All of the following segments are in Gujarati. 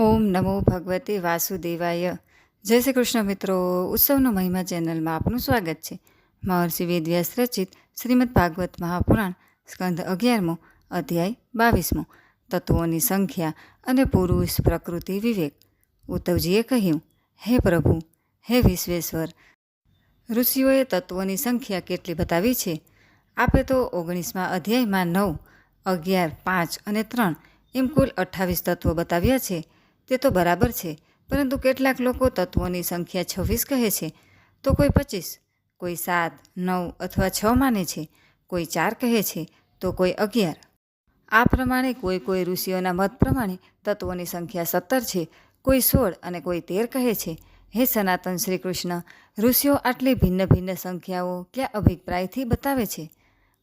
ઓમ નમો ભગવતે વાસુદેવાય. જય શ્રી કૃષ્ણ મિત્રો, ઉત્સવનો મહિમા ચેનલમાં આપનું સ્વાગત છે. મહર્ષિ વેદવ્યાસ રચિત શ્રીમદ ભાગવત મહાપુરાણ સ્કંધ અગિયારમો, અધ્યાય બાવીસમો. તત્વોની સંખ્યા અને પુરુષ પ્રકૃતિ વિવેક. ઉદ્ધવજીએ કહ્યું, હે પ્રભુ, હે વિશ્વેશ્વર, ઋષિઓએ તત્વોની સંખ્યા કેટલી બતાવી છે? આપે તો ઓગણીસમાં અધ્યાયમાં નવ, અગિયાર, પાંચ અને ત્રણ એમ કુલ અઠ્ઠાવીસ તત્વો બતાવ્યા છે. તે તો બરાબર છે, પરંતુ કેટલાક લોકો તત્વોની સંખ્યા છવ્વીસ કહે છે. તો કોઈ પચીસ, કોઈ સાત, નવ અથવા છ માને છે, કોઈ ચાર કહે છે, તો કોઈ અગિયાર. આ પ્રમાણે કોઈ કોઈ ઋષિઓના મત પ્રમાણે તત્વોની સંખ્યા સત્તર છે, કોઈ સોળ અને કોઈ તેર કહે છે. હે સનાતન શ્રી કૃષ્ણ ઋષિઓ આટલી ભિન્ન ભિન્ન સંખ્યાઓ કયા અભિપ્રાયથી બતાવે છે?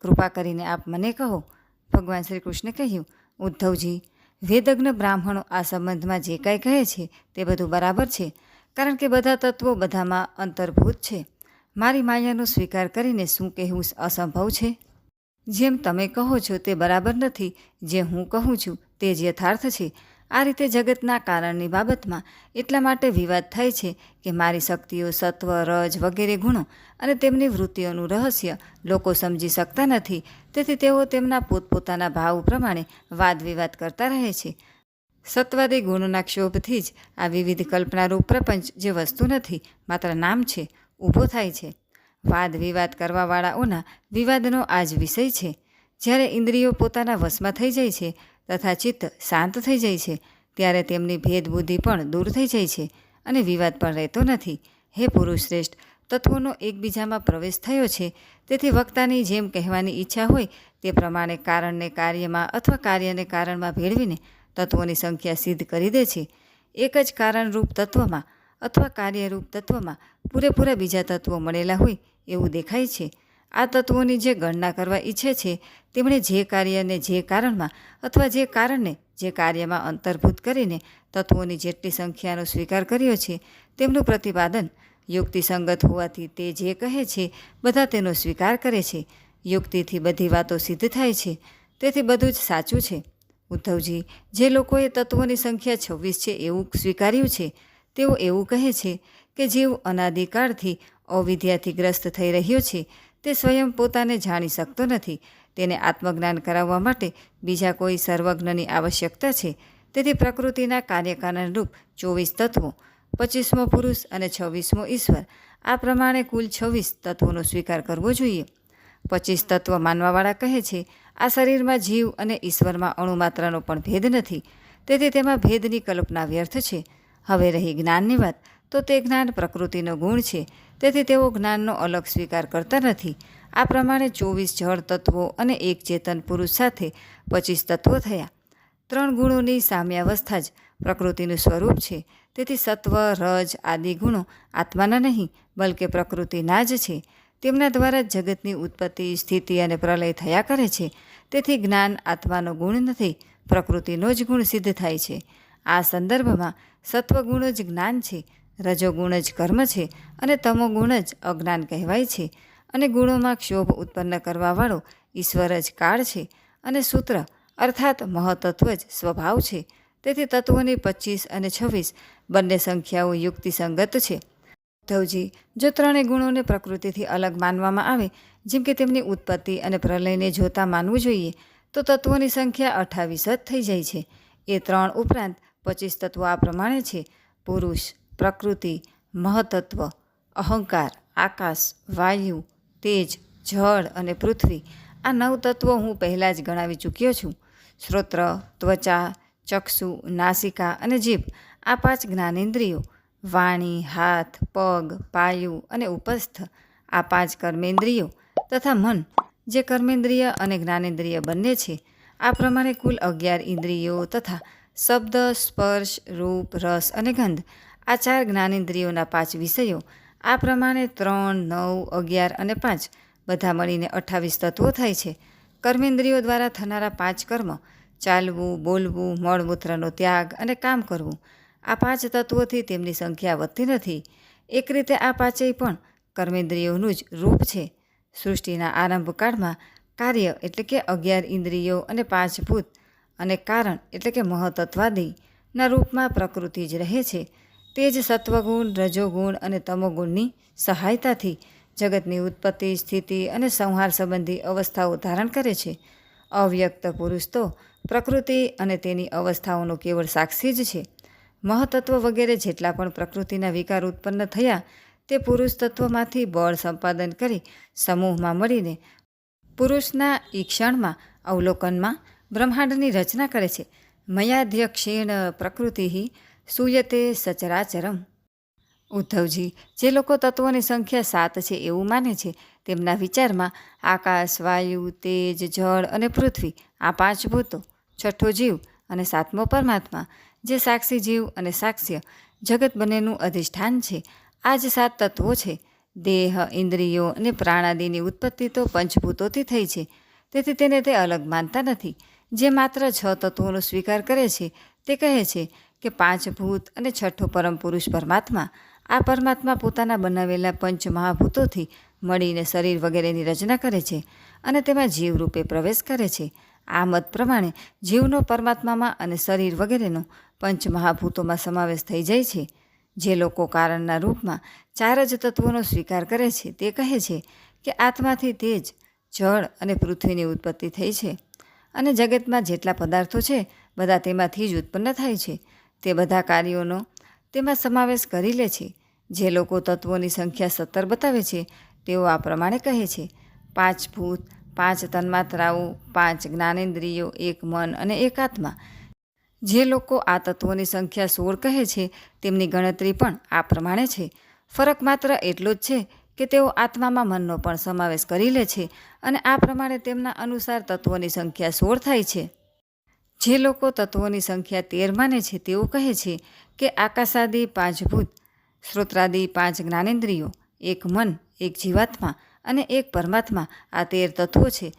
કૃપા કરીને આપ મને કહો. ભગવાન શ્રી કૃષ્ણે કહ્યું, ઉદ્ધવજી વેદજ્ઞ બ્રાહ્મણો આ સંબંધમાં જે કાંઈ કહે છે તે બધું બરાબર છે, કારણ કે બધા તત્વો બધામાં અંતર્ભૂત છે. મારી માયાનો સ્વીકાર કરીને શું કહેવું અસંભવ છે? જેમ તમે કહો છો તે બરાબર નથી, જે હું કહું છું તે જ યથાર્થ છે. આ રીતે જગતના કારણની બાબતમાં એટલા માટે વિવાદ થાય છે કે મારી શક્તિઓ સત્વ, રજ વગેરે ગુણો અને તેમની વૃત્તિઓનું રહસ્ય લોકો સમજી શકતા નથી. તેથી તેઓ તેમના પોતપોતાના ભાવ પ્રમાણે વાદ વિવાદ કરતા રહે છે. સત્વાદી ગુણોના ક્ષોભથી જ આ વિવિધ કલ્પનારૂપ પ્રપંચ જે વસ્તુ નથી, માત્ર નામ છે, ઊભો થાય છે. વાદ વિવાદ કરવાવાળાઓના વિવાદનો આ જ વિષય છે. જ્યારે ઇન્દ્રિયો પોતાના વશમાં થઈ જાય છે તથા ચિત્ત શાંત થઈ જાય છે, ત્યારે તેમની ભેદબુદ્ધિ પણ દૂર થઈ જાય છે અને વિવાદ પણ રહેતો નથી. હે પુરુષ શ્રેષ્ઠ, તત્વોનો એકબીજામાં પ્રવેશ થયો છે, તેથી વક્તાની જેમ કહેવાની ઈચ્છા હોય તે પ્રમાણે કારણને કાર્યમાં અથવા કાર્યને કારણમાં ભેળવીને તત્વોની સંખ્યા સિદ્ધ કરી દે છે. એક જ કારણરૂપ તત્વમાં અથવા કાર્યરૂપ તત્વમાં પૂરેપૂરા બીજા તત્વો મળેલા હોય એવું દેખાય છે. આ તત્વોની જે ગણના કરવા ઈચ્છે છે, તેમણે જે કાર્યને જે કારણમાં અથવા જે કારણને જે કાર્યમાં અંતર્ભૂત કરીને તત્વોની જેટલી સંખ્યાનો સ્વીકાર કર્યો છે, તેમનું પ્રતિપાદન યુક્તિસંગત હોવાથી તે જે કહે છે, બધા તેનો સ્વીકાર કરે છે. યુક્તિથી બધી વાતો સિદ્ધ થાય છે. તેથી બધું જ સાચું છે. ઉદ્ધવજી, જે લોકોએ તત્વોની સંખ્યા છવ્વીસ છે એવું સ્વીકાર્યું છે, તેઓ એવું કહે છે કે જીવ અનાદિકાળથી અવિદ્યાથી ગ્રસ્ત થઈ રહ્યો છે તે સ્વયં પોતાને જાણી શકતો નથી. તેને આત્મજ્ઞાન કરાવવા માટે બીજા કોઈ સર્વજ્ઞની આવશ્યકતા છે. તેથી પ્રકૃતિના કાર્યકારણરૂપ ચોવીસ તત્વો, પચીસમો પુરુષ અને છવ્વીસમો ઈશ્વર. આ પ્રમાણે કુલ છવ્વીસ તત્વોનો સ્વીકાર કરવો જોઈએ. પચીસ તત્વ માનવાવાળા કહે છે, આ શરીરમાં જીવ અને ઈશ્વરમાં અણુમાત્રાનો પણ ભેદ નથી. તેથી તેમાં ભેદની કલ્પના વ્યર્થ છે. હવે રહી જ્ઞાનની વાત. તો તે જ્ઞાન પ્રકૃતિનો ગુણ છે. તેથી તેઓ જ્ઞાનનો અલગ સ્વીકાર કરતા નથી. આ પ્રમાણે ચોવીસ જળ તત્વો અને એક ચેતન પુરુષ સાથે પચીસ તત્વો થયા. ત્રણ ગુણોની સામ્યાવસ્થા જ પ્રકૃતિનું સ્વરૂપ છે. તેથી સત્વ, રજ આદિ ગુણો આત્માના નહીં, બલકે પ્રકૃતિના જ છે. તેમના દ્વારા જ જગતની ઉત્પત્તિ, સ્થિતિ અને પ્રલય થયા કરે છે. તેથી જ્ઞાન આત્માનો ગુણ નથી, પ્રકૃતિનો જ ગુણ સિદ્ધ થાય છે. આ સંદર્ભમાં સત્વગુણ જ જ્ઞાન છે. રજોગુણ જ કર્મ છે અને તમોગુણ જ અજ્ઞાન કહેવાય છે. અને ગુણોમાં ક્ષોભ ઉત્પન્ન કરવાવાળો ઈશ્વર જ કાળ છે અને સૂત્ર અર્થાત મહતત્વ જ સ્વભાવ છે. તેથી તત્વોની પચીસ અને છવ્વીસ બંને સંખ્યાઓ યુક્તિસંગત છે. ઉદ્ધવજી, જો ત્રણેય ગુણોને પ્રકૃતિથી અલગ માનવામાં આવે, જેમ કે તેમની ઉત્પત્તિ અને પ્રલયને જોતા માનવું જોઈએ, તો તત્વોની સંખ્યા અઠ્ઠાવીસ જ થઈ જાય છે. એ ત્રણ ઉપરાંત પચીસ તત્વો આ પ્રમાણે છે. પુરુષ પ્રકૃતિ, મહતત્વ, અહંકાર, આકાશ, વાયુ, તેજ, જળ અને પૃથ્વી. આ નવ તત્વો હું પહેલાં જ ગણાવી ચૂક્યો છું. શ્રોત્ર, ત્વચા, ચક્ષુ, નાસિકા અને જીભ. આ પાંચ જ્ઞાનેન્દ્રિયો. વાણી, હાથ, પગ, પાયુ અને ઉપસ્થ. આ પાંચ કર્મેન્દ્રિયો તથા મન, જે કર્મેન્દ્રિય અને જ્ઞાનેન્દ્રિય બંને છે. આ પ્રમાણે કુલ અગિયાર ઇન્દ્રિયો તથા શબ્દ, સ્પર્શ, રૂપ, રસ અને ગંધ. આ ચાર જ્ઞાનેન્દ્રિયોના પાંચ વિષયો, આ પ્રમાણે ત્રણ, નવ, અગિયાર અને પાંચ, બધા મળીને અઠ્ઠાવીસ તત્વો થાય છે. કર્મેન્દ્રિયો દ્વારા થનારા પાંચ કર્મ, ચાલવું, બોલવું, મળમૂત્રનો ત્યાગ અને કામ કરવું, આ પાંચ તત્વોથી તેમની સંખ્યા વધતી નથી. એક રીતે આ પાંચેય પણ કર્મેન્દ્રિયોનું જ રૂપ છે. સૃષ્ટિના આરંભકાળમાં કાર્ય એટલે કે અગિયાર ઇન્દ્રિયો અને પાંચ ભૂત અને કારણ એટલે કે મહતત્વાદીના રૂપમાં પ્રકૃતિ જ રહે છે. તે જ સત્વગુણ, રજોગુણ અને તમોગુણની સહાયતાથી જગતની ઉત્પત્તિ, સ્થિતિ અને સંહાર સંબંધી અવસ્થાઓ ધારણ કરે છે. અવ્યક્ત પુરુષ તો પ્રકૃતિ અને તેની અવસ્થાઓનો કેવળ સાક્ષી જ છે. મહતત્વ વગેરે જેટલા પણ પ્રકૃતિના વિકાર ઉત્પન્ન થયા, તે પુરુષ તત્વમાંથી બળ સંપાદન કરી સમૂહમાં મળીને પુરુષના ઈક્ષણમાં અવલોકનમાં બ્રહ્માંડની રચના કરે છે. મયાધ્યક્ષેણ પ્રકૃતિ સૂયતે સચરાચરમ. ઉદ્ધવજી, જે લોકો તત્વોની સંખ્યા સાત છે એવું માને છે, તેમના વિચારમાં આકાશ, વાયુ, તેજ, જળ અને પૃથ્વી આ પાંચ ભૂતો, છઠ્ઠો જીવ અને સાતમો પરમાત્મા, જે સાક્ષી જીવ અને સાક્ષ્ય જગત બંનેનું અધિષ્ઠાન છે. આ જ સાત તત્વો છે. દેહ, ઇન્દ્રિયો અને પ્રાણાદિની ઉત્પત્તિ તો પંચભૂતોથી થઈ છે. તેથી તેને તે અલગ માનતા નથી. જે માત્ર છ તત્વોનો સ્વીકાર કરે છે તે કહે છે કે પાંચ ભૂત અને છઠ્ઠો પરમ પુરુષ પરમાત્મા આ પરમાત્મા પોતાના બનાવેલા પંચ મહાભૂતોથી મળીને શરીર વગેરેની રચના કરે છે અને તેમાં જીવ રૂપે પ્રવેશ કરે છે. આ મત પ્રમાણે જીવનો પરમાત્મામાં અને શરીર વગેરેનો પંચ મહાભૂતોમાં સમાવેશ થઈ જાય છે. જે લોકો કારણના રૂપમાં ચાર જ તત્વોનો સ્વીકાર કરે છે તે કહે છે કે આત્માથી તેજ, જળ અને પૃથ્વીની ઉત્પત્તિ થઈ છે અને જગતમાં જેટલા પદાર્થો છે બધા તેમાંથી જ ઉત્પન્ન થાય છે. તે બધા કાર્યોનો તેમાં સમાવેશ કરી લે છે. જે લોકો તત્વોની સંખ્યા સત્તર બતાવે છે, તેઓ આ પ્રમાણે કહે છે. પાંચ ભૂત, પાંચ તન્માત્રાઓ, પાંચ જ્ઞાનેન્દ્રિયો, એક મન અને એક આત્મા. જે લોકો આ તત્વોની સંખ્યા સોળ કહે છે, તેમની ગણતરી પણ આ પ્રમાણે છે. ફરક માત્ર એટલો જ છે કે તેઓ આત્મામાં મનનો પણ સમાવેશ કરી લે છે અને આ પ્રમાણે તેમના અનુસાર તત્વોની સંખ્યા સોળ થાય છે. જે લોકો તત્વોની સંખ્યા તેર માને છે, તેઓ કહે છે કે આકાશાદી પાંચ ભૂત શ્રોત્રાદી પાંચ જ્ઞાનેન્દ્રિયો, એક મન, એક જીવાત્મા અને એક પરમાત્મા આ તેર તત્વો છે.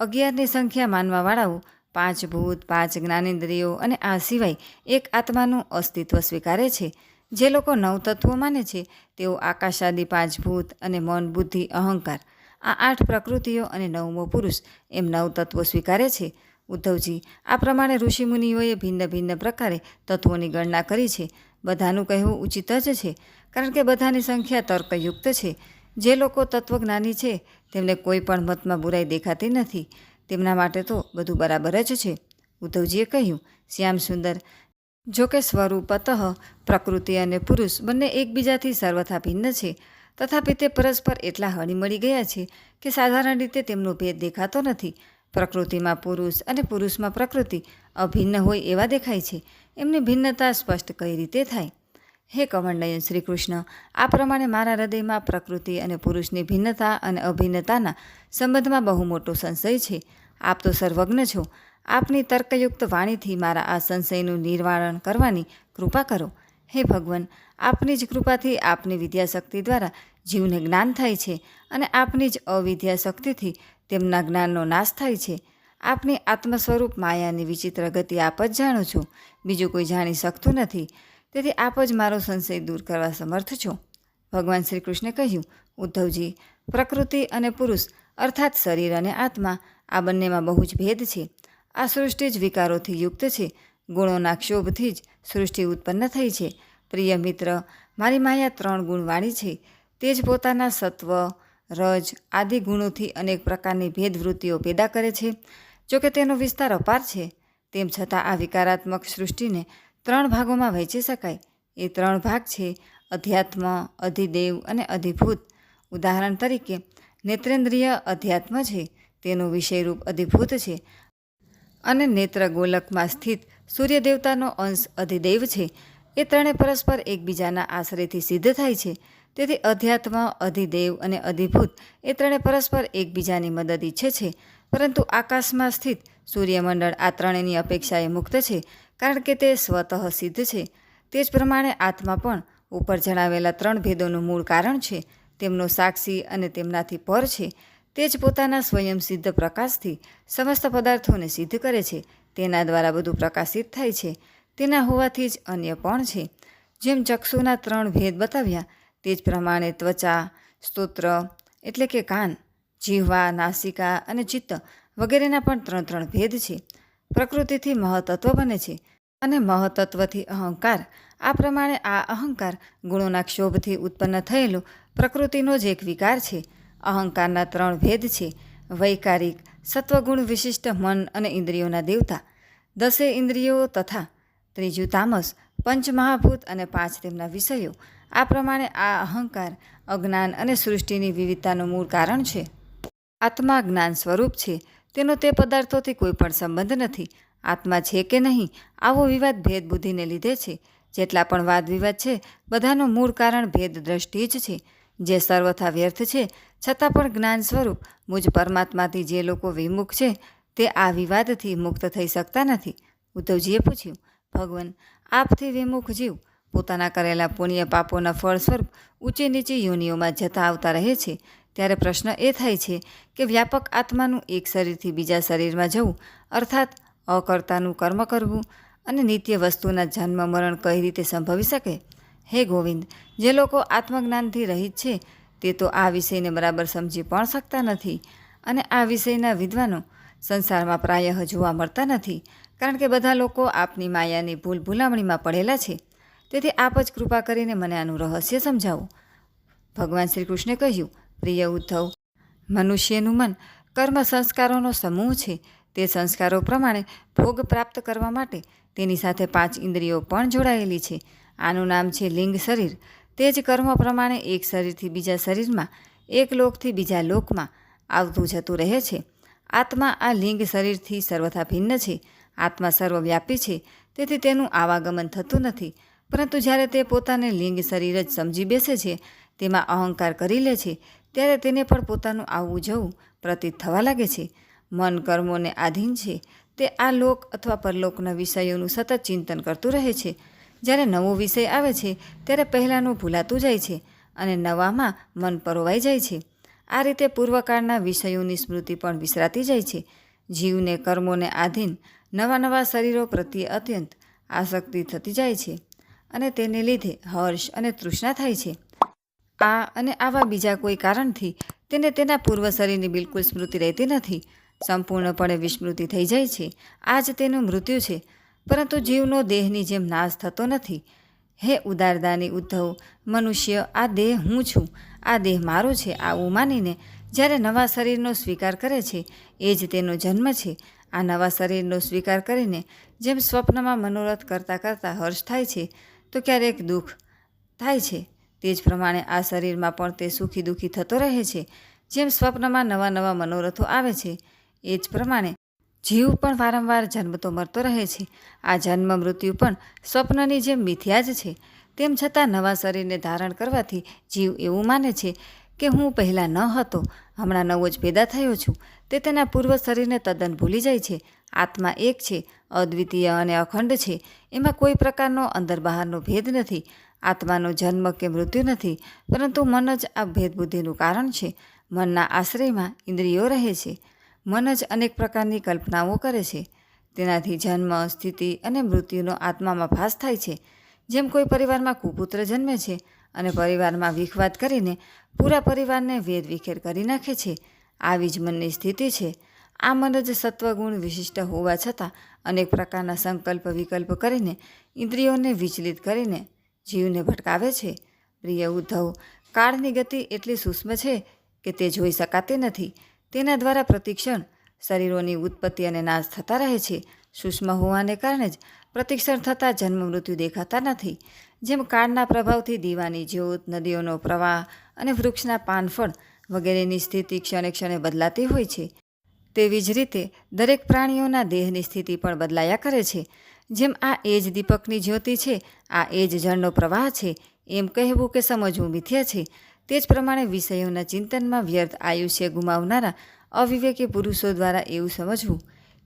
અગિયારની સંખ્યા માનવાવાળાઓ પાંચ ભૂત, પાંચ જ્ઞાનેન્દ્રિયો અને આ સિવાય એક આત્માનું અસ્તિત્વ સ્વીકારે છે. જે લોકો નવ તત્વો માને છે, તેઓ આકાશાદી પાંચ ભૂત અને મન, બુદ્ધિ, અહંકાર આ આઠ પ્રકૃતિઓ અને નવમો પુરુષ એમ નવ તત્વો સ્વીકારે છે. ઉદ્ધવજી, આ પ્રમાણે ઋષિમુનિઓએ ભિન્ન ભિન્ન પ્રકારે તત્વોની ગણના કરી છે. બધાનું કહેવું ઉચિત જ છે, કારણ કે બધાની સંખ્યા તર્કયુક્ત છે. જે લોકો તત્વજ્ઞાની છે, તેમને કોઈ પણ મતમાં બુરાઈ દેખાતી નથી. તેમના માટે તો બધું બરાબર જ છે. ઉદ્ધવજીએ કહ્યું, શ્યામ સુંદર, જોકે સ્વરૂપતઃ પ્રકૃતિ અને પુરુષ બંને એકબીજાથી સર્વથા ભિન્ન છે. તથાપિ તે પરસ્પર એટલા હળીમળી ગયા છે કે સાધારણ રીતે તેમનો ભેદ દેખાતો નથી. પ્રકૃતિમાં પુરુષ અને પુરુષમાં પ્રકૃતિ અભિન્ન હોય એવા દેખાય છે. એમની ભિન્નતા સ્પષ્ટ કઈ રીતે થાય? હે કમંડયન શ્રી કૃષ્ણ આ પ્રમાણે મારા હૃદયમાં પ્રકૃતિ અને પુરુષની ભિન્નતા અને અભિન્નતાના સંબંધમાં બહુ મોટો સંશય છે. આપ તો સર્વજ્ઞ છો. આપની તર્કયુક્ત વાણીથી મારા આ સંશયનું નિર્વારણ કરવાની કૃપા કરો. હે ભગવાન, આપની જ કૃપાથી આપની વિદ્યાશક્તિ દ્વારા જીવને જ્ઞાન થાય છે અને આપની જ અવિદ્યાશક્તિથી તેમના જ્ઞાનનો નાશ થાય છે. આપની આત્મ સ્વરૂપ માયાની વિચિત્ર ગતિ આપ જ જાણો છો. બીજું કોઈ જાણી શકતું નથી. તેથી આપ જ મારો સંશય દૂર કરવા સમર્થ છો. ભગવાન શ્રી કૃષ્ણે કહ્યું, ઉદ્ધવજી, પ્રકૃતિ અને પુરુષ, અર્થાત શરીર અને આત્મા, આ બંનેમાં બહુ જ ભેદ છે. આ સૃષ્ટિ જ વિકારોથી યુક્ત છે. ગુણોના ક્ષોભથી જ સૃષ્ટિ ઉત્પન્ન થઈ છે. પ્રિય મિત્ર, મારી માયા ત્રણ ગુણવાળી છે. તે જ પોતાના સત્વ રજ, આદિ ગુણોથી અનેક પ્રકારની ભેદવૃત્તિઓ પેદા કરે છે. જોકે તેનો વિસ્તાર અપાર છે, તેમ છતાં આ વિકારાત્મક સૃષ્ટિને ત્રણ ભાગોમાં વહેંચી શકાય. એ ત્રણ ભાગ છે, અધ્યાત્મ, અધિદેવ અને અધિભૂત. ઉદાહરણ તરીકે, નેત્રેન્દ્રિય અધ્યાત્મ છે, તેનું વિષયરૂપ અધિભૂત છે. અને નેત્ર ગોલકમાં સ્થિત સૂર્ય દેવતાનો અંશ અધિદેવ છે. એ ત્રણે પરસ્પર એકબીજાના આશરેથી સિદ્ધ થાય છે. તેથી અધ્યાત્મ, અધિદેવ અને અધિભૂત એ ત્રણે પરસ્પર એકબીજાની મદદ ઈચ્છે છે. પરંતુ આકાશમાં સ્થિત સૂર્યમંડળ આ ત્રણેયની અપેક્ષાએ મુક્ત છે, કારણ કે તે સ્વતઃ સિદ્ધ છે. તે જ પ્રમાણે આત્મા પણ ઉપર જણાવેલા ત્રણ ભેદોનું મૂળ કારણ છે. તેમનો સાક્ષી અને તેમનાથી પર છે. તે જ પોતાના સ્વયં સિદ્ધ પ્રકાશથી સમસ્ત પદાર્થોને સિદ્ધ કરે છે. તેના દ્વારા બધું પ્રકાશિત થાય છે. તેના હોવાથી જ અન્ય પણ છે. જેમ ચક્ષુના ત્રણ ભેદ બતાવ્યા તે જ પ્રમાણે ત્વચા, સ્તોત્ર એટલે કે કાન, જીહવા, નાસિકા અને ચિત્ત વગેરેના પણ ત્રણ ત્રણ ભેદ છે. પ્રકૃતિથી મહતત્વ બને છે અને મહતત્વથી અહંકાર. આ પ્રમાણે આ અહંકાર ગુણોના ક્ષોભથી ઉત્પન્ન થયેલો પ્રકૃતિનો જ એક વિકાર છે. અહંકારના ત્રણ ભેદ છે. વૈકારિક, સત્વગુણ વિશિષ્ટ મન અને ઇન્દ્રિયોના દેવતા. દસે ઇન્દ્રિયો તથા ત્રીજું તામસ પંચમહાભૂત અને પાંચ તેમના વિષયો. આ પ્રમાણે આ અહંકાર, અજ્ઞાન અને સૃષ્ટિની વિવિધતાનું મૂળ કારણ છે. આત્મા જ્ઞાન સ્વરૂપ છે. તેનો તે પદાર્થોથી કોઈ પણ સંબંધ નથી. આત્મા છે કે નહીં, આવો વિવાદ ભેદ બુદ્ધિને લીધે છે. જેટલા પણ વાદ વિવાદ છે, બધાનું મૂળ કારણ ભેદ દ્રષ્ટિ જ છે. જે સર્વથા વ્યર્થ છે, છતાં પણ જ્ઞાન સ્વરૂપ, મુજ પરમાત્માથી જે લોકો વિમુખ છે, તે આ વિવાદથી મુક્ત થઈ શકતા નથી. ઉદ્ધવજીએ પૂછ્યું, ભગવાન, આપથી વિમુખ જીવ? પોતાના કરેલા પુણ્ય પાપોના ફળ સ્વરૂપ ઊંચી નીચી યોનિઓમાં જતા આવતા રહે છે. ત્યારે પ્રશ્ન એ થાય છે કે વ્યાપક આત્માનું એક શરીરથી બીજા શરીરમાં જવું, અર્થાત અકર્તાનું કર્મ કરવું અને નિત્ય વસ્તુના જન્મ મરણ કઈ રીતે સંભવી શકે? હે ગોવિંદ, જે લોકો આત્મજ્ઞાનથી રહિત છે, તે તો આ વિષયને બરાબર સમજી પણ શકતા નથી અને આ વિષયના વિદ્વાનો સંસારમાં પ્રાયઃ જોવા મળતા નથી, કારણ કે બધા લોકો આપની માયાની ભૂલ ભૂલામણીમાં પડેલા છે. તેથી આપ જ કૃપા કરીને મને આનું રહસ્ય સમજાવો. ભગવાન શ્રી કૃષ્ણે કહ્યું, પ્રિય ઉદ્ધવ, મનુષ્યનું મન કર્મ સંસ્કારોનો સમૂહ છે. તે સંસ્કારો પ્રમાણે ભોગ પ્રાપ્ત કરવા માટે તેની સાથે પાંચ ઇન્દ્રિયો પણ જોડાયેલી છે. આનું નામ છે લિંગ શરીર. તે જ કર્મ પ્રમાણે એક શરીરથી બીજા શરીરમાં, એક લોકથી બીજા લોકમાં આવતું જતું રહે છે. આત્મા આ લિંગ શરીરથી સર્વથા ભિન્ન છે. આત્મા સર્વવ્યાપી છે. તેથી તેનું આવાગમન થતું નથી. પરંતુ જ્યારે તે પોતાને લિંગ શરીર જ સમજી બેસે છે, તેમાં અહંકાર કરી લે છે, ત્યારે તેને પણ પોતાનું આવવું જવું પ્રતીત થવા લાગે છે. મન કર્મોને આધીન છે, તે આ લોક અથવા પરલોકના વિષયોનું સતત ચિંતન કરતું રહે છે. જ્યારે નવો વિષય આવે છે, ત્યારે પહેલાંનું ભૂલાતું જાય છે અને નવામાં મન પરોવાઈ જાય છે. આ રીતે પૂર્વકાળના વિષયોની સ્મૃતિ પણ વિસરાતી જાય છે. જીવને કર્મોને આધીન નવા નવા શરીરો પ્રત્યે અત્યંત આસક્તિ થતી જાય છે. અને તેને લીધે હર્ષ અને તૃષ્ણા થાય છે. આ અને આવા બીજા કોઈ કારણથી તેને તેના પૂર્વ શરીરની બિલકુલ સ્મૃતિ રહેતી નથી. સંપૂર્ણપણે વિસ્મૃતિ થઈ જાય છે. આ જ તેનું મૃત્યુ છે. પરંતુ જીવનો દેહની જેમ નાશ થતો નથી. હે ઉદારદાની ઉદ્ધવ, મનુષ્ય, આ દેહ હું છું. આ દેહ મારો છે, આવું માનીને જ્યારે નવા શરીરનો સ્વીકાર કરે છે, એ જ તેનો જન્મ છે. આ નવા શરીરનો સ્વીકાર કરીને જેમ સ્વપ્નમાં મનોરથ કરતાં કરતાં હર્ષ થાય છે તો ક્યારેક દુઃખ થાય છે. તે જ પ્રમાણે આ શરીરમાં પણ તે સુખી દુઃખી થતો રહે છે. જેમ સ્વપ્નમાં નવા નવા મનોરથો આવે છે, એ જ પ્રમાણે જીવ પણ વારંવાર જન્મતો મરતો રહે છે. આ જન્મ મૃત્યુ પણ સ્વપ્નની જેમ મિથ્યા જ છે. તેમ છતાં નવા શરીરને ધારણ કરવાથી જીવ એવું માને છે કે હું પહેલાં ન હતો હમણાં નવો જ પેદા થયો છું. તે તેના પૂર્વ શરીરને તદ્દન ભૂલી જાય છે. આત્મા એક છે, અદ્વિતીય અને અખંડ છે. એમાં કોઈ પ્રકારનો અંદર બહારનો ભેદ નથી. આત્માનો જન્મ કે મૃત્યુ નથી, પરંતુ મન જ આ ભેદબુદ્ધિનું કારણ છે. મનના આશ્રયમાં ઇન્દ્રિયો રહે છે. મન જ અનેક પ્રકારની કલ્પનાઓ કરે છે. તેનાથી જન્મ, સ્થિતિ અને મૃત્યુનો આત્મામાં ભાસ થાય છે. જેમ કોઈ પરિવારમાં કુપુત્ર જન્મે છે અને પરિવારમાં વિખવાદ કરીને પૂરા પરિવારને વેદ વિખેર કરી નાખે છે. આવી જ મનની સ્થિતિ છે. આ મન જ સત્વગુણ વિશિષ્ટ હોવા છતાં અનેક પ્રકારના સંકલ્પ વિકલ્પ કરીને ઇન્દ્રિયોને વિચલિત કરીને જીવને ભટકાવે છે. પ્રિય ઉદ્ધવ, કાળની ગતિ એટલી સૂક્ષ્મ છે કે તે જોઈ શકાતી નથી. તેના દ્વારા પ્રતિક્ષણ શરીરોની ઉત્પત્તિ અને નાશ થતા રહે છે. સૂક્ષ્મ હોવાને કારણે જ પ્રતિક્ષણ થતાં જન્મ મૃત્યુ દેખાતા નથી. જેમ કાળના પ્રભાવથી દીવાની જ્યોત, નદીઓનો પ્રવાહ અને વૃક્ષના પાનફળ વગેરેની સ્થિતિ ક્ષણે ક્ષણે બદલાતી હોય છે. તેવી જ રીતે દરેક પ્રાણીઓના દેહની સ્થિતિ પણ બદલાયા કરે છે. જેમ આ એ જ દીપકની જ્યોતિ છે, આ એ જ જળનો પ્રવાહ છે, એમ કહેવું કે સમજવું મિથ્યા છે. તે જ પ્રમાણે વિષયોના ચિંતનમાં વ્યર્થ આયુષ્ય ગુમાવનારા અવિવેકી પુરુષો દ્વારા એવું સમજવું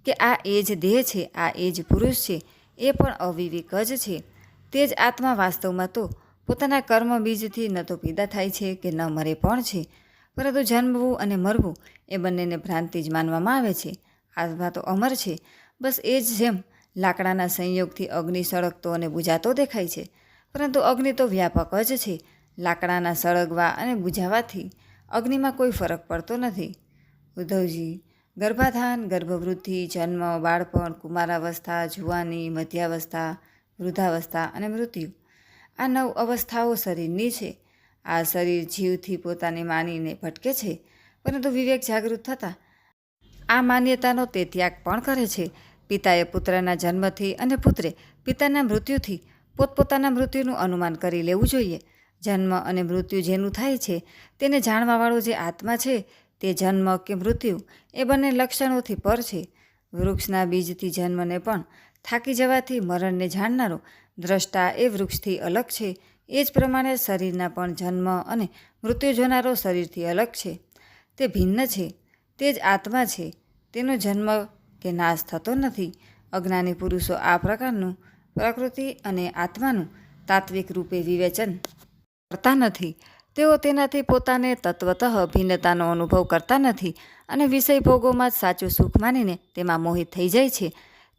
કે આ એ જ દેહ છે, આ એ જ પુરુષ છે, એ પણ અવિવેક જ છે. તે જ આત્મા વાસ્તવમાં તો પોતાના કર્મ બીજથી ન તો પેદા થાય છે કે ન મરે પણ છે. પરંતુ જન્મવું અને મરવું એ બંનેને ભ્રાંતિ જ માનવામાં આવે છે. આત્મા તો અમર છે. બસ એ જ જેમ લાકડાના સંયોગથી અગ્નિ સળગતો અને બુજાતો દેખાય છે. પરંતુ અગ્નિ તો વ્યાપક જ છે. લાકડાના સળગવા અને બુઝાવાથી અગ્નિમાં કોઈ ફરક પડતો નથી. ઉદ્ધવજી, ગર્ભાધાન, ગર્ભવૃદ્ધિ, જન્મ, બાળપણ, કુમારાવસ્થા, જુવાની, મધ્યાવસ્થા વૃદ્ધાવસ્થા અને મૃત્યુ. આ નવ અવસ્થાઓ શરીરની છે. આ શરીર જીવથી પોતાને માનીને ભટકે છે, પરંતુ વિવેક જાગૃત થતાં આ માન્યતાનો તે ત્યાગ પણ કરે છે. પિતાએ પુત્રના જન્મથી અને પુત્રે પિતાના મૃત્યુથી પોતપોતાના મૃત્યુનું અનુમાન કરી લેવું જોઈએ. જન્મ અને મૃત્યુ જેનું થાય છે, તેને જાણવાવાળો જે આત્મા છે, તે જન્મ કે મૃત્યુ એ બંને લક્ષણોથી પર છે. વૃક્ષના બીજથી જન્મને પણ થાકી જવાથી મરણને જાણનારો દ્રષ્ટા એ વૃક્ષથી અલગ છે. એ જ પ્રમાણે શરીરના પણ જન્મ અને મૃત્યુ જોનારો શરીરથી અલગ છે. તે ભિન્ન છે. તે જ આત્મા છે. તેનો જન્મ કે નાશ થતો નથી. અજ્ઞાની પુરુષો આ પ્રકારનું પ્રકૃતિ અને આત્માનું તાત્વિક રૂપે વિવેચન કરતા નથી. તેઓ તેનાથી પોતાને તત્વતઃ ભિન્નતાનો અનુભવ કરતા નથી અને વિષય ભોગોમાં જ સાચું સુખ માનીને તેમાં મોહિત થઈ જાય છે.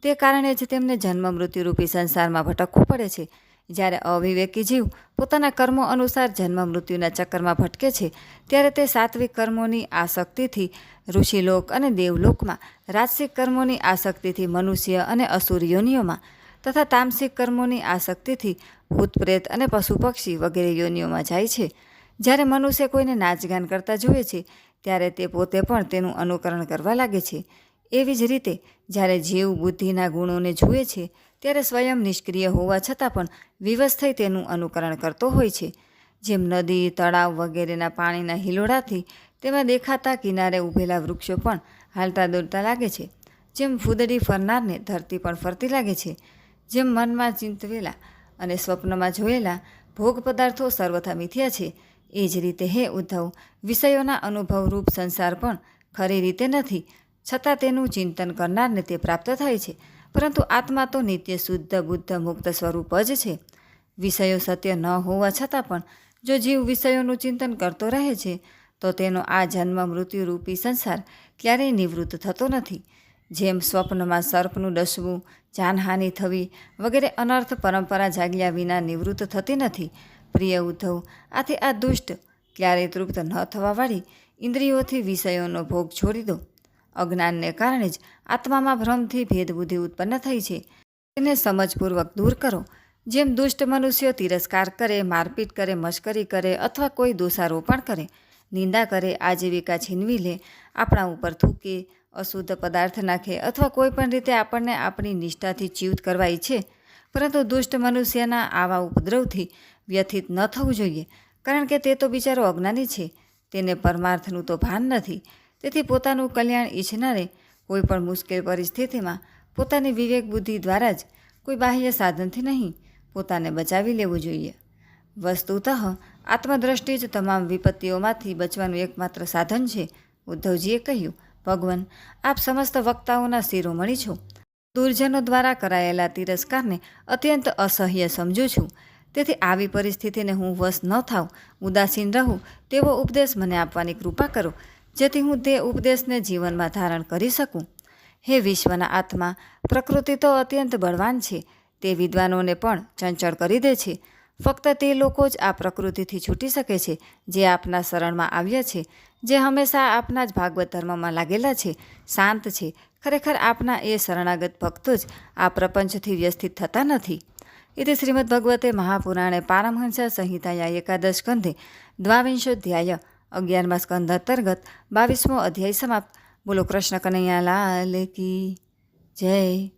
તે કારણે જ તેમને જન્મ મૃત્યુરૂપી સંસારમાં ભટકવું પડે છે. જ્યારે અવિવેકી જીવ પોતાના કર્મો અનુસાર જન્મ મૃત્યુના ચક્કરમાં ભટકે છે, ત્યારે તે સાત્વિક કર્મોની આસક્તિથી ઋષિલોક અને દેવલોકમાં, રાજસિક કર્મોની આસક્તિથી મનુષ્ય અને અસુર યોનિઓમાં તથા તામસિક કર્મોની આસક્તિથી ભૂત પ્રેત અને પશુ પક્ષી વગેરે યોનિઓમાં જાય છે. જ્યારે મનુષ્ય કોઈને નાચગાન કરતા જુએ છે, ત્યારે તે પોતે પણ તેનું અનુકરણ કરવા લાગે છે. એવી જ રીતે જ્યારે જીવ બુદ્ધિના ગુણોને જુએ છે, ત્યારે સ્વયં નિષ્ક્રિય હોવા છતાં પણ વિવશ થઈ તેનું અનુકરણ કરતો હોય છે. જેમ નદી, તળાવ વગેરેના પાણીના હિલોડાથી તેમાં દેખાતા કિનારે ઊભેલા વૃક્ષો પણ હાલતા દોડતા લાગે છે. જેમ ફૂદડી ફરનારને ધરતી પણ ફરતી લાગે છે, જેમ મનમાં ચિંતવેલા અને સ્વપ્નમાં જોયેલા ભોગ પદાર્થો સર્વથા મિથ્યા છે, એ જ રીતે હે ઉદ્ધવ, વિષયોના અનુભવરૂપ સંસાર પણ ખરી રીતે નથી છતાં તેનું ચિંતન કરનારને તે પ્રાપ્ત થાય છે. પરંતુ આત્મા તો નિત્ય શુદ્ધ, બુદ્ધ, મુક્ત સ્વરૂપ જ છે. વિષયો સત્ય ન હોવા છતાં પણ જો જીવ વિષયોનું ચિંતન કરતો રહે છે, તો તેનો આ જન્મ મૃત્યુરૂપી સંસાર ક્યારેય નિવૃત્ત થતો નથી. જેમ સ્વપ્નમાં સર્પનું ડસવું, જાનહાનિ થવી વગેરે અનર્થ પરંપરા જાગ્યા વિના નિવૃત્ત થતી નથી. પ્રિય ઉદ્ધવ, આથી આ દુષ્ટ ક્યારેય તૃપ્ત ન થવાવાળી ઇન્દ્રિયોથી વિષયોનો ભોગ છોડી દો. અજ્ઞાનને કારણે જ આત્મામાં ભ્રમથી ભેદબુદ્ધિ ઉત્પન્ન થઈ છે. તેને સમજપૂર્વક દૂર કરો. જેમ દુષ્ટ મનુષ્યો તિરસ્કાર કરે, મારપીટ કરે, મશ્કરી કરે અથવા કોઈ દોષારોપણ કરે, નિંદા કરે, આજીવિકા છીનવી લે, આપણા ઉપર થૂકે, અશુદ્ધ પદાર્થ નાખે અથવા કોઈ પણ રીતે આપણને આપણી નિષ્ઠાથી ચ્યુત કરવા ઈચ્છે, પરંતુ દુષ્ટ મનુષ્યના આવા ઉપદ્રવથી વ્યથિત ન થવું જોઈએ, કારણ કે તે તો બિચારો અજ્ઞાની છે. તેને પરમાર્થનું તો ભાન નથી. તેથી પોતાનું કલ્યાણ ઈચ્છનારે કોઈ પણ મુશ્કેલ પરિસ્થિતિમાં પોતાની વિવેક બુદ્ધિ દ્વારા જ કોઈ બાહ્ય સાધનથી નહીં, પોતાને બચાવી લેવું જોઈએ. વસ્તુતઃ, આત્મદ્રષ્ટિ જ તમામ વિપત્તિઓમાંથી બચવાનું એકમાત્ર સાધન છે, ઉદ્ધવજીએ કહ્યું. ભગવાન, આપ સમસ્ત વક્તાઓના શિરોમણી છો. દુર્જનો દ્વારા કરાયેલા તિરસ્કારને અત્યંત અસહ્ય સમજું છું. તેથી આવી પરિસ્થિતિને હું વશ ન થાઉં, ઉદાસીન રહું તેવો ઉપદેશ મને આપવાની કૃપા કરો. જેથી હું તે ઉપદેશને જીવનમાં ધારણ કરી શકું. હે વિશ્વના આત્મા, પ્રકૃતિ તો અત્યંત બળવાન છે. તે વિદ્વાનોને પણ ચંચળ કરી દે છે. ફક્ત તે લોકો જ આ પ્રકૃતિથી છૂટી શકે છે, જે આપના શરણમાં આવ્યા છે, જે હંમેશા આપના જ ભાગવત ધર્મમાં લાગેલા છે, શાંત છે. ખરેખર આપના એ શરણાગત ભક્તો જ આ પ્રપંચથી વ્યસ્થિત થતા નથી. એ શ્રીમદ ભગવતે મહાપુરાણે પારમહંસ સંહિતાયા એકાદશ કંધે દ્વાવિંશોધ્યાય અગિયારમા સ્કંદ અંતર્ગત બાવીસમો અધ્યાય સમાપ્ત. બોલો કૃષ્ણ કનૈયા લાલ કી જય.